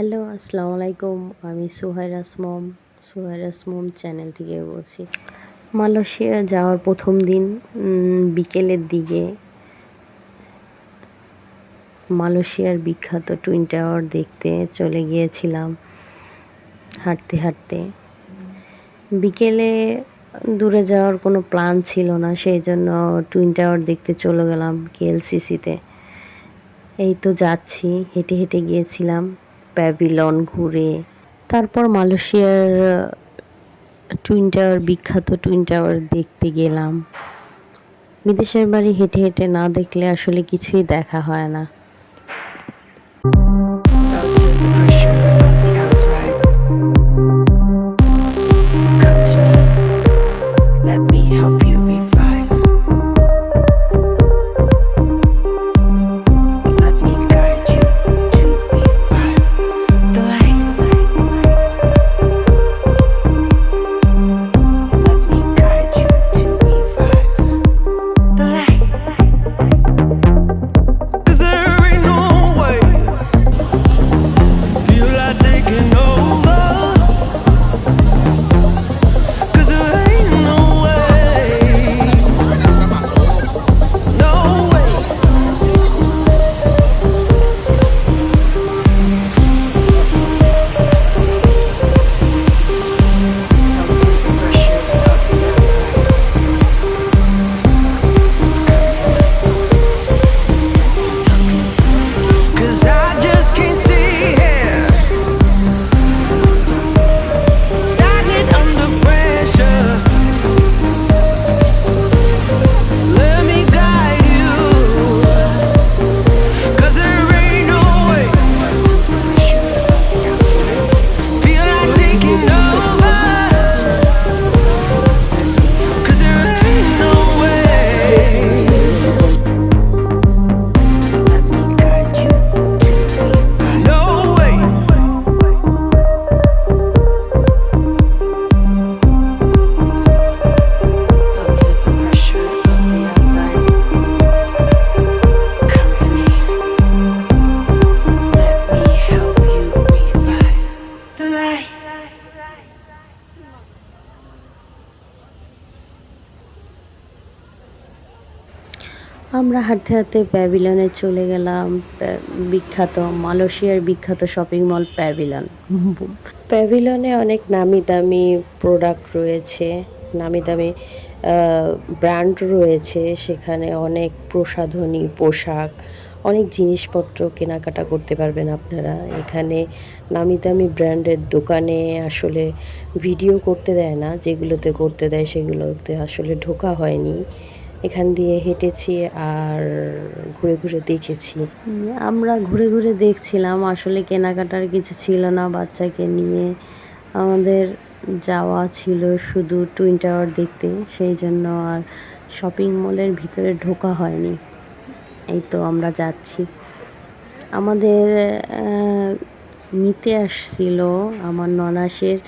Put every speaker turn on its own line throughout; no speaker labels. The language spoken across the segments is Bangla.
হ্যালো, আসসালামু আলাইকুম। আমি সুহাইরাস মম সুহাইরাস মম চ্যানেল থেকে বলছি। মালয়েশিয়া যাওয়ার প্রথম দিন বিকেলের দিকে মালয়েশিয়ার বিখ্যাত টুইন টাওয়ার দেখতে চলে গিয়েছিলাম হাঁটতে হাঁটতে। বিকেলে দূরে যাওয়ার কোনো প্ল্যান ছিল না, সেই জন্য টুইন টাওয়ার দেখতে চলে গেলাম কেএলসিসিতে। এই তো যাচ্ছি, হেঁটে হেঁটে গিয়েছিলাম। প্যাভিলন ঘুরে, তারপর মালয়েশিয়ার টুইন টাওয়ার, বিখ্যাত টুইন টাওয়ার দেখতে গেলাম। বিদেশের বাড়ি হেঁটে হেঁটে না দেখলে আসলে কিছুই দেখা হয় না। আমরা হাঁটতে হাঁটতে প্যাভিলনে চলে গেলাম বিখ্যাত মালয়েশিয়ার বিখ্যাত শপিং মল প্যাভিলন। প্যাভিলনে অনেক নামি দামি প্রোডাক্ট রয়েছে নামি দামি ব্র্যান্ড রয়েছে, সেখানে অনেক প্রসাধনী পোশাক, অনেক জিনিসপত্র কেনাকাটা করতে পারবেন আপনারা। এখানে নামি দামি ব্র্যান্ডের দোকানে আসলে ভিডিও করতে দেয় না, যেগুলোতে করতে দেয় সেগুলোতে আসলে ঢোকা হয়নি। এখান দিয়ে হেঁটেছি আর ঘুরে ঘুরে দেখেছি। আমরা ঘুরে ঘুরে দেখছিলাম, আসলে কেনাকাটার কিছু ছিল না বাচ্চাকে নিয়ে। আমাদের যাওয়া ছিল শুধু টুইন টাওয়ার দেখতে, সেই জন্য আর শপিং মলের ভিতরে ঢোকা হয়নি। এই তো আমরা যাচ্ছি। আমাদের নিতে আসছিল আমার ননাসের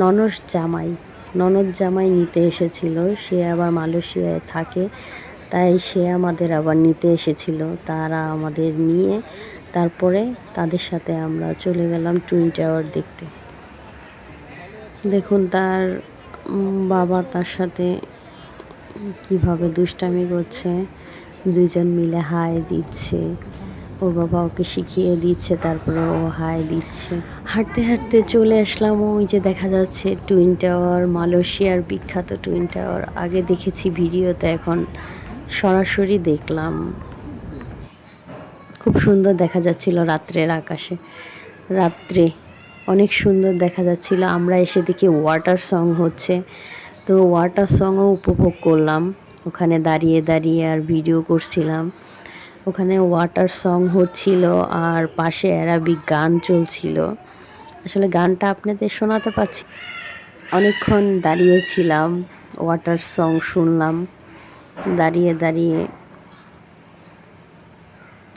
ননস জামাই। ননদ জামাই নিতে এসেছিল, সে আবার মালয়েশিয়ায় থাকে, তাই সে আমাদের আবার নিতে এসেছিল। তারা আমাদের নিয়ে তারপরে তাদের সাথে আমরা চলে গেলাম টুইন টাওয়ার দেখতে। দেখুন তার বাবা তার সাথে কীভাবে দুষ্টামি করছে দুজন মিলে হাই দিচ্ছে। ওর বাবা ওকে শিখিয়ে দিচ্ছে, তারপরে ও হাই দিচ্ছে। হাঁটতে হাঁটতে চলে আসলাম, ওই যে দেখা যাচ্ছে টুইন টাওয়ার, মালয়েশিয়ার বিখ্যাত টুইন টাওয়ার। আগে দেখেছি ভিডিওতে এখন সরাসরি দেখলাম। খুব সুন্দর দেখা যাচ্ছিল রাত্রের আকাশে। রাত্রে অনেক সুন্দর দেখা যাচ্ছিল, আমরা এসে দেখি ওয়াটার সং হচ্ছে। তো ওয়াটার সংও উপভোগ করলাম, ওখানে দাঁড়িয়ে দাঁড়িয়ে আর ভিডিও করছিলাম। ওখানে ওয়াটার সং হচ্ছিল আর পাশে অ্যারাবিক গান চলছিল। আসলে গানটা আপনাদের শোনাতে পারছি অনেকক্ষণ দাঁড়িয়েছিলাম ওয়াটার সং শুনলাম, দাঁড়িয়ে দাঁড়িয়ে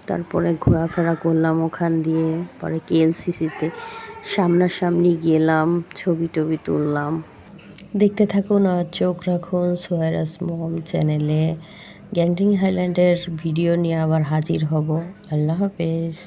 তারপরে ঘোরাফেরা করলাম ওখান দিয়ে, পরে কেএলসিসিতে সামনাসামনি গেলাম, ছবি টবি তুললাম। দেখতে থাকুন আর চোখ রাখুন সোয়ারাস মম চ্যানেলে। গ্যাংরিং হাইল্যান্ডের ভিডিও নিয়ে আবার হাজির হব। আল্লাহ হাফেজ।